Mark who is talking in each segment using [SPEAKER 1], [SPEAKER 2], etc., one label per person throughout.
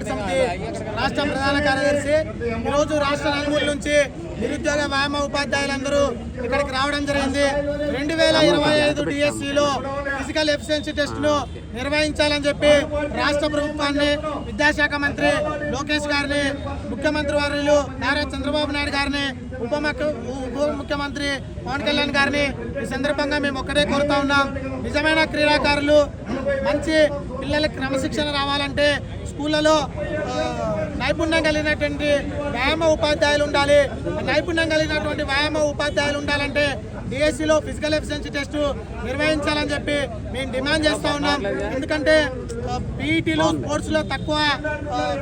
[SPEAKER 1] రాష్ట్ర ప్రధాన కార్యదర్శి. ఈరోజు రాష్ట్ర నలుగురు నుంచి నిరుద్యోగ వ్యాయామ ఉపాధ్యాయులందరూ ఇక్కడికి రావడం జరిగింది. రెండు వేల ఇరవై ఐదు డిఎస్సిలో ఫిజికల్ ఎఫిషియన్సీ టెస్ట్ను నిర్వహించాలని చెప్పి రాష్ట్ర ప్రభుత్వాన్ని విద్యాశాఖ మంత్రి లోకేష్ గారిని ముఖ్యమంత్రి వర్యులు నారా చంద్రబాబు నాయుడు గారిని ఉప ఉప ముఖ్యమంత్రి పవన్ కళ్యాణ్ గారిని ఈ సందర్భంగా మేము ఒక్కటే కోరుతా ఉన్నాం. నిజమైన క్రీడాకారులు మంచి పిల్లలకు క్రమశిక్షణ రావాలంటే స్కూళ్ళలో నైపుణ్యం కలిగినటువంటి వ్యాయామ ఉపాధ్యాయులు ఉండాలి. నైపుణ్యం కలిగినటువంటి వ్యాయామ ఉపాధ్యాయులు ఉండాలంటే డిఎస్సిలో ఫిజికల్ ఎఫిషియన్సీ టెస్ట్ నిర్వహించాలని చెప్పి మేము డిమాండ్ చేస్తూ ఉన్నాం. ఎందుకంటే పీఈటీలో స్పోర్ట్స్లో తక్కువ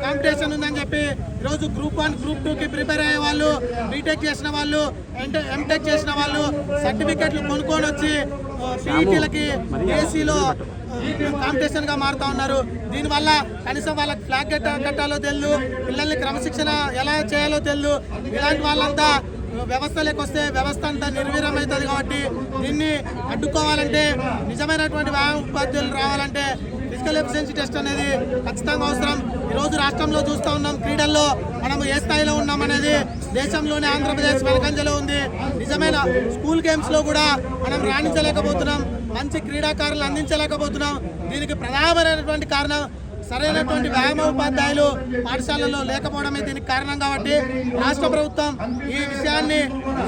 [SPEAKER 1] కాంపిటీషన్ ఉందని చెప్పి ఈరోజు గ్రూప్ వన్ గ్రూప్ టూకి ప్రిపేర్ అయ్యే వాళ్ళు బీటెక్ చేసిన వాళ్ళు ఎంటెక్ చేసిన వాళ్ళు సర్టిఫికెట్లు కొనుక్కొని వచ్చి పీఈటీలకి ఏసీలో కాంపిటీషన్గా మారుతా ఉన్నారు. దీనివల్ల కనీసం వాళ్ళకి ఫ్లాగ్ కట్ట కట్టాలో తెలియదు పిల్లల్ని క్రమశిక్షణ ఎలా చేయాలో తెలియదు ఇలాంటి వాళ్ళంతా వ్యవస్థలోకి వస్తే వ్యవస్థ అంతా నిర్వీర్యం అవుతుంది కాబట్టి దీన్ని అడ్డుకోవాలంటే నిజమైనటువంటి వ్యాయామ ఉపాధ్యాయులు రావాలంటే ఫిజికల్ ఎఫిషియన్సీ టెస్ట్ అనేది ఖచ్చితంగా అవసరం. ఈరోజు రాష్ట్రంలో చూస్తూ ఉన్నాం క్రీడల్లో మనం ఏ స్థాయిలో ఉన్నాం అనేది దేశంలోనే ఆంధ్రప్రదేశ్ వెనకంజలో ఉంది. నిజమైన స్కూల్ గేమ్స్లో కూడా మనం రాణించలేకపోతున్నాం. మంచి క్రీడాకారులు అందించలేకపోతున్నాం. దీనికి ప్రధానమైనటువంటి కారణం సరైనటువంటి వ్యాయామోపాధ్యాయులు పాఠశాలలో లేకపోవడమే దీనికి కారణం కాబట్టి రాష్ట్ర ప్రభుత్వం ఈ విషయాన్ని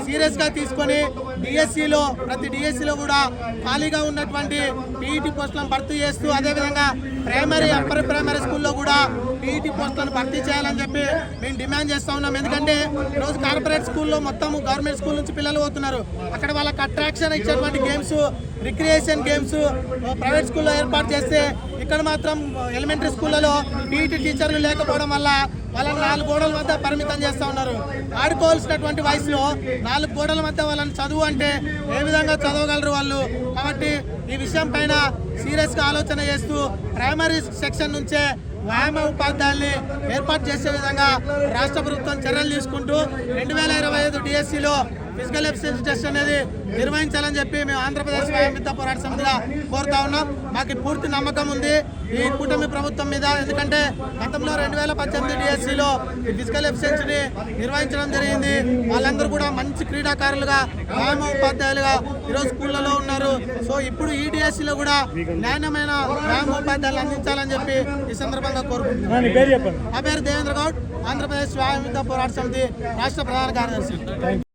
[SPEAKER 1] సీరియస్గా తీసుకొని డిఎస్సిలో ప్రతి డిఎస్సిలో కూడా ఖాళీగా ఉన్నటువంటి పీఈటీ పోస్టులను భర్తీ చేస్తూ అదేవిధంగా ప్రైమరీ అప్పర్ ప్రైమరీ స్కూల్లో కూడా పీఈటీ పోస్టులను భర్తీ చేయాలని చెప్పి మేము డిమాండ్ చేస్తూ ఉన్నాం. ఎందుకంటే ఈరోజు కార్పొరేట్ స్కూల్లో మొత్తం గవర్నమెంట్ స్కూల్ నుంచి పిల్లలు పోతున్నారు. అక్కడ వాళ్ళకి అట్రాక్షన్ ఇచ్చేటువంటి గేమ్స్ రిక్రియేషన్ గేమ్స్ ప్రైవేట్ స్కూల్లో ఏర్పాటు చేస్తే ఇక్కడ మాత్రం ఎలిమెంటరీ స్కూళ్ళలో పీఈటీ టీచర్లు లేకపోవడం వల్ల వాళ్ళని నాలుగు గోడల మధ్య పరిమితం చేస్తూ ఉన్నారు. ఆడుకోవాల్సినటువంటి వయసులో నాలుగు గోడల మధ్య వాళ్ళని చదువు అంటే ఏ విధంగా చదవగలరు వాళ్ళు? కాబట్టి ఈ విషయం పైన సీరియస్గా ఆలోచన చేస్తూ ప్రైమరీ సెక్షన్ నుంచే వ్యాయామ ఉపాధ్యాయుల్ని ఏర్పాటు చేసే విధంగా రాష్ట్ర ప్రభుత్వం చర్యలు తీసుకుంటూ రెండు వేల ఇరవై ఐదు డిఎస్సిలో ఫిజికల్ ఎఫిషియన్సీ టెస్ట్ అనేది నిర్వహించాలని చెప్పి మేము ఆంధ్రప్రదేశ్ విద్యా పోరాట సమితిగా కోరుతా ఉన్నాం. మాకు పూర్తి నమ్మకం ఉంది. ఈ కూటమి ప్రభుత్వం మీద ఎందుకంటే గతంలో రెండు వేల పద్దెనిమిది డిఎస్సిలో ఫిజికల్ ఎఫిషియన్సీని నిర్వహించడం జరిగింది. వాళ్ళందరూ కూడా మంచి క్రీడాకారులుగా వ్యాయామ ఉపాధ్యాయులుగా ఈరోజు స్కూళ్ళలో ఉన్నారు. సో ఇప్పుడు ఈ డిఎస్సిలో కూడా నాణ్యమైన వ్యాయామ ఉపాధ్యాయులు అందించాలని చెప్పి ఈ సందర్భంగా కోరుకుంటున్నాను
[SPEAKER 2] నీ పేరు
[SPEAKER 1] దేవేంద్ర గౌడ్ ఆంధ్రప్రదేశ్ వ్యాయామ పోరాట సమితి రాష్ట్ర ప్రధాన కార్యదర్శి.